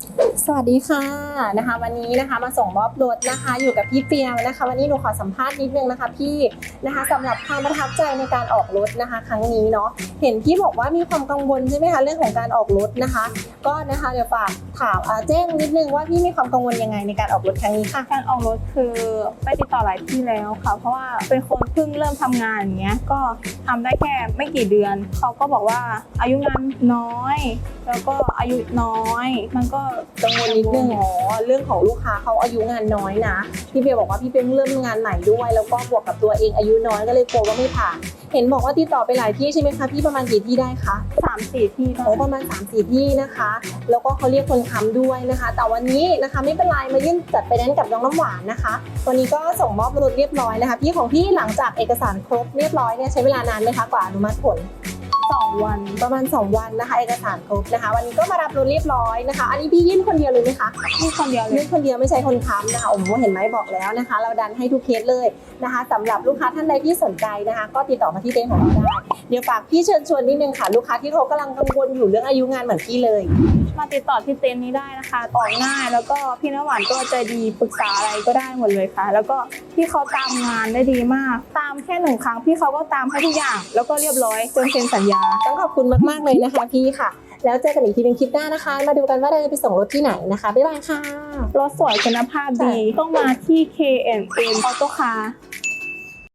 you สวัสดีค่ะนะคะ วันนี้นะคะมาส่งมอบรถนะคะ อยู่กับพี่เปียวนะคะ วันนี้หนูขอสัมภาษณ์นิดนึงนะคะพี่นะคะสำหรับความประทับใจในการออกรถนะคะ ครั้งนี้เนาะเห็นพี่บอกว่ามีความกังวลใช่ไหมคะเรื่องของการออกรถนะคะ ก็นะคะเดี๋ยวฝากถามแจ้งนิดนึงว่าพี่มีความกังวลยังไงในการออกรถครั้งนี้ค่ะการออกรถคือไปติดต่อหลายที่แล้วค่ะ เพราะว่าเป็นคนเพิ่งเริ่มทำงานอย่างเงี้ยก็ทำได้แค่ไม่กี่เดือน เขาก็บอกว่าอายุงานน้อย แล้วก็อายุน้อยมันก็กังวลนิดนึงอ๋อเรื่องของลูกค้าเขาอายุงานน้อยนะพี่เบียร์บอกว่าพี่เป็นเริ่มงานใหม่ด้วย แล้วก็บวกกับตัวเองอายุน้อยก็เลยกลัวว่าไม่ผ่านเห็นบอกว่าติดต่อไปหลายที่ใช่ไหมคะพี่ประมาณกี่ที่ได้คะสามสี่ที่โอ้ประมาณ3ามสี่ที่นะคะ แล้วก็เขาเรียกคนค้ำด้วยนะคะ แต่วันนี้นะคะไม่เป็นไรมายื่นจัดไปนั้นซ์กับน้องน้ำหวานนะคะวันนี้ก็ส่งมอบรถเรียบร้อยนะคะ พี่ของพี่หลังจากเอกสารครบเรียบร้อยเนี่ยใช้เวลานานไหมคะกว่าอนุมัติผล สองวัน ประมาณ 2 วันนะคะ เอกสารครบนะคะ วันนี้ก็มารับรถเรียบร้อยนะคะ อันนี้พี่ยื่นคนเดียวเลยไหมคะนี่คนเดียวเลยื่ยนคนเดียวไม่ใช่คนค้ำนะคะโอ้โหเห็นไหมบอกแล้วนะคะ เราดันให้ทุกเคสเลยนะคะสำหรับลูกค้าท่านใดที่สนใจนะคะ ก็ติดต่อมาที่เต็นท์ของเราได้เดี๋ยวฝากพี่เชิญชวนนิดนึงค่ะ ลูกค้าที่เขากำลังกังวลอยู่เรื่องอายุงานเหมือนพี่เลย มาติดต่อที่เต็นท์นี้ได้นะคะต่อง่ายแล้วก็พี่น้ำหวานก็ใจดีปรึกษาอะไรก็ได้หมดเลยค่ะ แล้วก็พี่เขาตามงานได้ดีมาก ตามแค่หนึ่งครั้งพี่เขาก็ตามให้ทุกอย่าง แล้วก็เรียบร้อยจนเซ็นสัญญา ต้องขอบคุณมากๆเลยนะคะพี่ค่ะ แล้วเจอกันอีกทีหนึงคลิปหน้านะคะ มาดูกันว่าเราจะไปส่งรถที่ไหนนะคะบ๊ายบายค่ะรถสวยคุณภาพดีต้องมาที่ KNN Auto Car